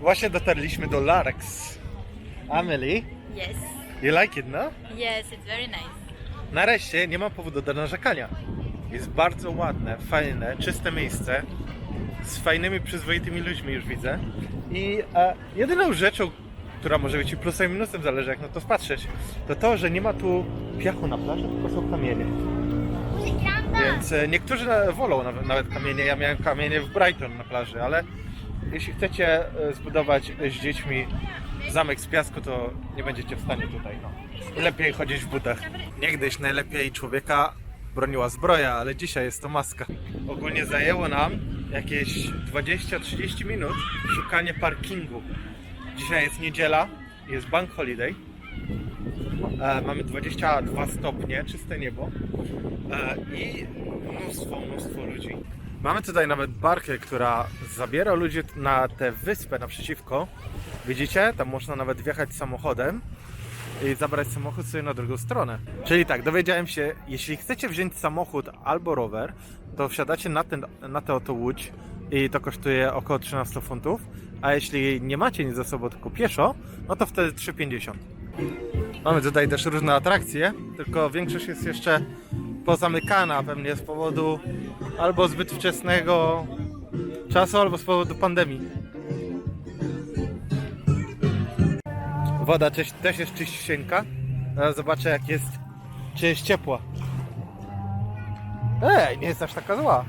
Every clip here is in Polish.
Właśnie dotarliśmy do Larks. Amelie, Yes. you like it, no? Yes, it's very nice. Nareszcie nie ma powodu do narzekania. Jest bardzo ładne, fajne, czyste miejsce. Z fajnymi, przyzwoitymi ludźmi już widzę. I e, jedyną rzeczą, która może być i plusem i minusem, zależy jak na to patrzeć, to to, że nie ma tu piachu na plaży, tylko są kamienie. Więc e, niektórzy na- wolą nawet, nawet kamienie. Ja miałem kamienie w Brighton na plaży, ale jeśli chcecie e, zbudować z dziećmi zamek z piasku, to nie będziecie w stanie tutaj. No. Lepiej chodzić w butach. Niegdyś najlepiej człowieka broniła zbroja, ale dzisiaj jest to maska. Ogólnie zajęło nam jakieś 20-30 minut szukanie parkingu. Dzisiaj jest niedziela, jest bank holiday. E, mamy 22 stopnie, czyste niebo e, i mnóstwo, mnóstwo ludzi. Mamy tutaj nawet barkę, która zabiera ludzi na tę wyspę naprzeciwko. Widzicie? Tam można nawet wjechać samochodem i zabrać samochód sobie na drugą stronę. Czyli tak, dowiedziałem się, jeśli chcecie wziąć samochód albo rower, to wsiadacie na, ten, na tę oto łódź i to kosztuje około 13 funtów, a jeśli nie macie nic ze sobą, tylko pieszo, no to wtedy 3,50. Mamy tutaj też różne atrakcje, tylko większość jest jeszcze pozamykana pewnie z powodu albo zbyt wczesnego czasu, albo z powodu pandemii. Woda też, jest czyściusieńka. Zaraz zobaczę jak jest, czy jest ciepła. Ej, nie jest aż taka zła.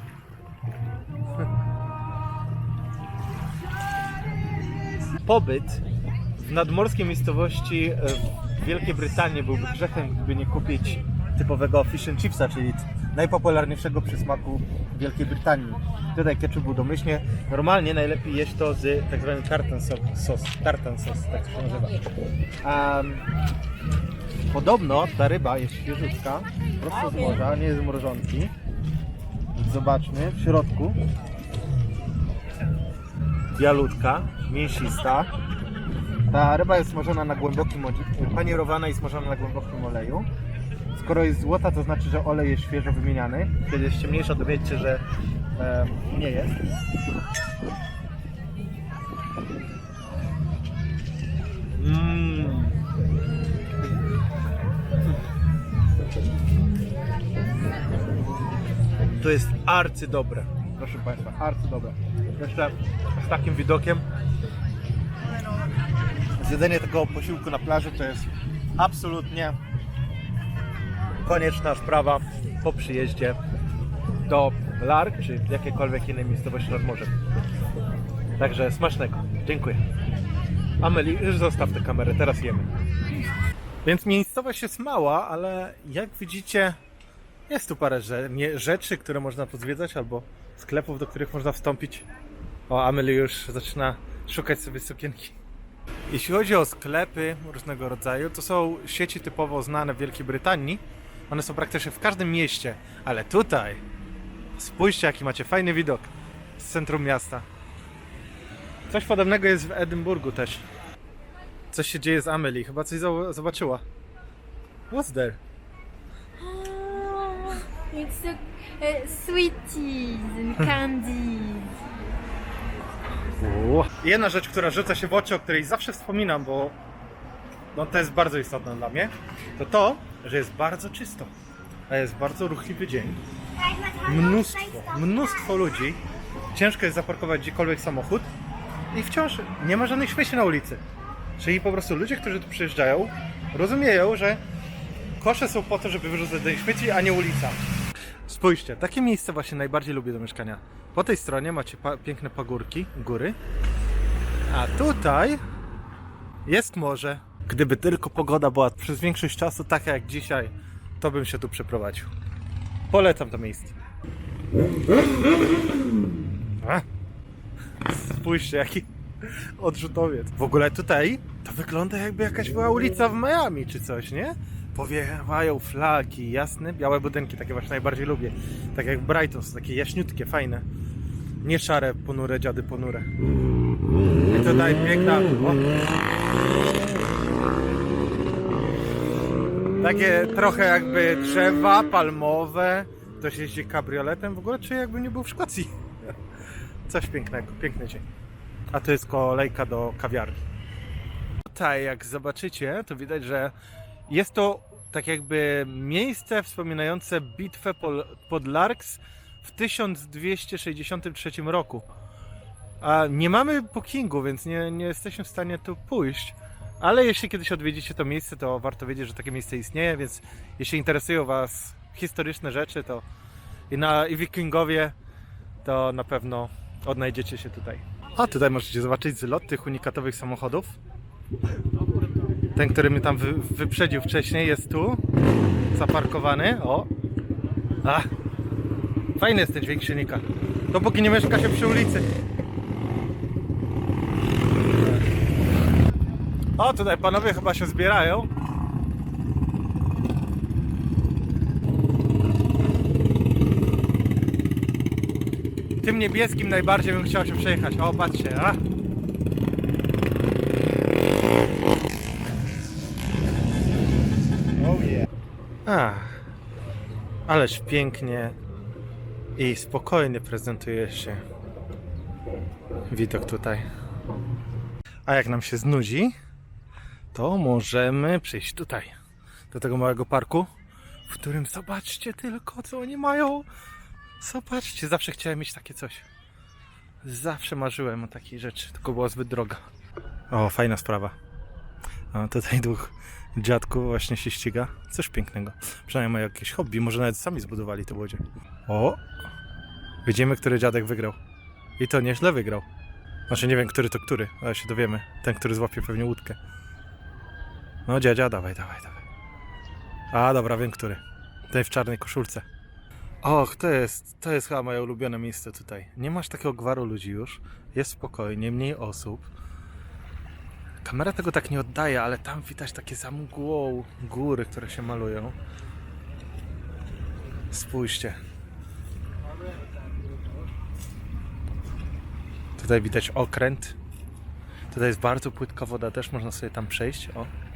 Pobyt w nadmorskiej miejscowości e, w Wielkiej Brytanii byłby grzechem, gdyby nie kupić typowego fish and chipsa, czyli najpopularniejszego przysmaku Wielkiej Brytanii. Tutaj ketchup był domyślnie. Normalnie najlepiej jeść to z tak zwanym tartan so- sos, tartan sos, tak się nazywa. Em, podobno ta ryba jest świeżutka, prosto z morza, nie z mrożonki. Zobaczmy, w środku bialutka, mięsista. Ta ryba jest smażona na głębokim, panierowana i smażona na głębokim oleju. Skoro jest złota, to znaczy, że olej jest świeżo wymieniany. Kiedy jest ciemniejsza, wiecie, że e, nie jest. Mm. To jest arcydobre. Proszę Państwa, arcydobre. Jeszcze z takim widokiem zjedzenie tego posiłku na plaży to jest absolutnie konieczna sprawa po przyjeździe do Lark czy jakiejkolwiek innej miejscowości nad morzem. Także smacznego. Dziękuję. Ameli, już zostaw tę kamerę, teraz jemy. Więc miejscowość jest mała, ale jak widzicie, jest tu parę rzeczy, które można pozwiedzać, albo sklepów, do których można wstąpić. O, Ameli już zaczyna szukać sobie sukienki. Jeśli chodzi o sklepy różnego rodzaju, to są sieci typowo znane w Wielkiej Brytanii. One są praktycznie w każdym mieście, ale tutaj spójrzcie, jaki macie fajny widok z centrum miasta. Coś podobnego jest w Edynburgu też. Coś się dzieje z Amelie, chyba coś zobaczyła. What's there? Oh, it's so uh, sweeties and candies. Jedna rzecz, która rzuca się w oczy, o której zawsze wspominam, bo no, to jest bardzo istotne dla mnie, to to, że jest bardzo czysto. A jest bardzo ruchliwy dzień. Mnóstwo, mnóstwo ludzi. Ciężko jest zaparkować gdziekolwiek samochód i wciąż nie ma żadnych śmieci na ulicy. Czyli po prostu ludzie, którzy tu przyjeżdżają, rozumieją, że kosze są po to, żeby wyrzucać do nich śmieci, a nie ulica. Spójrzcie, takie miejsce właśnie najbardziej lubię do mieszkania. Po tej stronie macie pa- piękne pagórki, góry, a tutaj jest morze. Gdyby tylko pogoda była przez większość czasu taka jak dzisiaj, to bym się tu przeprowadził. Polecam to miejsce. Spójrzcie, jaki odrzutowiec. W ogóle tutaj to wygląda jakby jakaś była ulica w Miami czy coś, nie? Powiewają flagi, jasne, białe budynki, takie właśnie najbardziej lubię. Tak jak Brighton, są takie jaśniutkie, fajne. Nie szare, ponure, dziady ponure. I tutaj piękna. O. Takie trochę jakby drzewa palmowe. Ktoś jeździ kabrioletem w ogóle, czy jakby nie był w Szkocji. Coś pięknego, piękny dzień. a to jest kolejka do kawiarni. Tutaj, jak zobaczycie, to widać, że jest to tak jakby miejsce wspominające bitwę pod Largs w 1263 roku. A nie mamy bookingu, więc nie, nie jesteśmy w stanie tu pójść. Ale jeśli kiedyś odwiedzicie to miejsce, to warto wiedzieć, że takie miejsce istnieje, więc jeśli interesują Was historyczne rzeczy, to i, na, i wikingowie, to na pewno odnajdziecie się tutaj. A tutaj możecie zobaczyć zlot tych unikatowych samochodów. Ten, który mnie tam wy, wyprzedził wcześniej, jest tu, zaparkowany. O! A! Fajny jest ten dźwięk silnika. Dopóki nie mieszka się przy ulicy. O, tutaj panowie chyba się zbierają. Tym niebieskim najbardziej bym chciał się przejechać. O, patrzcie, a! Ach, ależ pięknie i spokojnie prezentuje się widok tutaj. A jak nam się znudzi, to możemy przyjść tutaj, do tego małego parku, w którym zobaczcie tylko, co oni mają. Zobaczcie, zawsze chciałem mieć takie coś. Zawsze marzyłem o takiej rzeczy, tylko była zbyt droga. O, fajna sprawa. A tutaj dwóch dziadków właśnie się ściga. Coś pięknego. Przynajmniej mają jakieś hobby, może nawet sami zbudowali to łodzie. O! Widzimy, który dziadek wygrał. I to nieźle wygrał. Znaczy nie wiem, który to który, ale się dowiemy. Ten, który złapie pewnie łódkę. No dziadzia, dawaj, dawaj, dawaj. A, dobra, wiem, który. Ten w czarnej koszulce. Och, to jest, to jest chyba moje ulubione miejsce tutaj. Nie masz takiego gwaru ludzi już. Jest spokojnie, mniej osób. Kamera tego tak nie oddaje, ale tam widać takie za mgłą góry, które się malują. Spójrzcie. Tutaj widać okręt. Tutaj jest bardzo płytka woda, też można sobie tam przejść. O.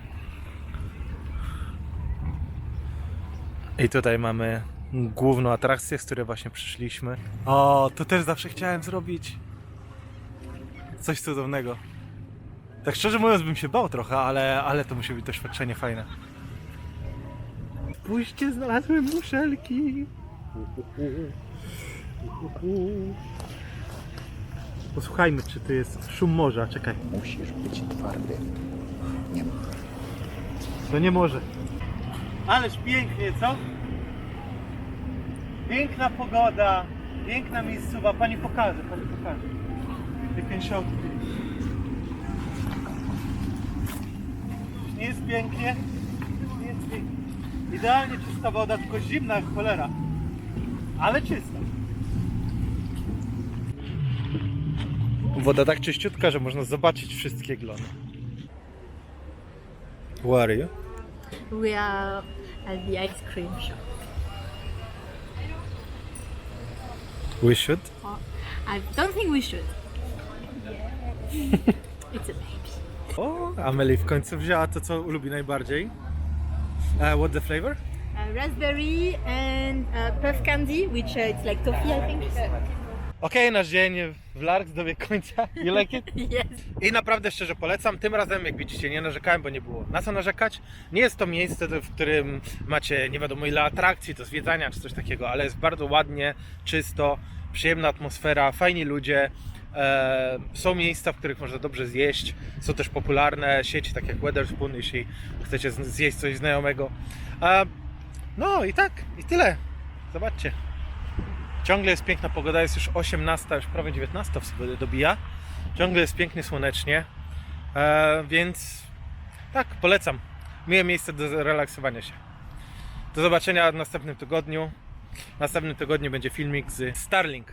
I tutaj mamy główną atrakcję, z której właśnie przyszliśmy. O, to też zawsze chciałem zrobić. Coś cudownego. Tak szczerze mówiąc bym się bał trochę, ale, ale to musi być doświadczenie fajne. Spójrzcie, znalazłem muszelki. Posłuchajmy, czy to jest szum morza. Czekaj. Musisz być twardy. Nie ma. To nie może. Ależ pięknie, co? Piękna pogoda, piękna miejscowa. Pani pokaże, pani pokaże. Piękny shot. Nie jest pięknie? Nie jest pięknie. Idealnie czysta woda, tylko zimna jak cholera. Ale czysta. Woda tak czyściutka, że można zobaczyć wszystkie glony. Where are you? We are at the ice cream shop. We should. I don't think we should. it's a baby. O, Amelie w końcu wzięła to, co lubi najbardziej. Uh, what the flavor? Uh, raspberry and uh, puff candy, which uh, it's like toffee, I think. Okej, nasz dzień w Larks dobiegł końca. You like it? yes. I naprawdę szczerze polecam. Tym razem, jak widzicie, nie narzekałem, bo nie było na co narzekać. Nie jest to miejsce, w którym macie nie wiadomo ile atrakcji do zwiedzania czy coś takiego, ale jest bardzo ładnie, czysto, przyjemna atmosfera, fajni ludzie. E, są miejsca, w których można dobrze zjeść. Są też popularne sieci, tak jak Weatherspoon, jeśli chcecie z- zjeść coś znajomego. E, no i tak, i tyle. Zobaczcie. Ciągle jest piękna pogoda, jest już 18, już prawie 19 w sobie dobija. Ciągle jest pięknie słonecznie, e, więc tak, polecam. Miłe miejsce do zrelaksowania się. Do zobaczenia w następnym tygodniu. W następnym tygodniu będzie filmik z Starlink.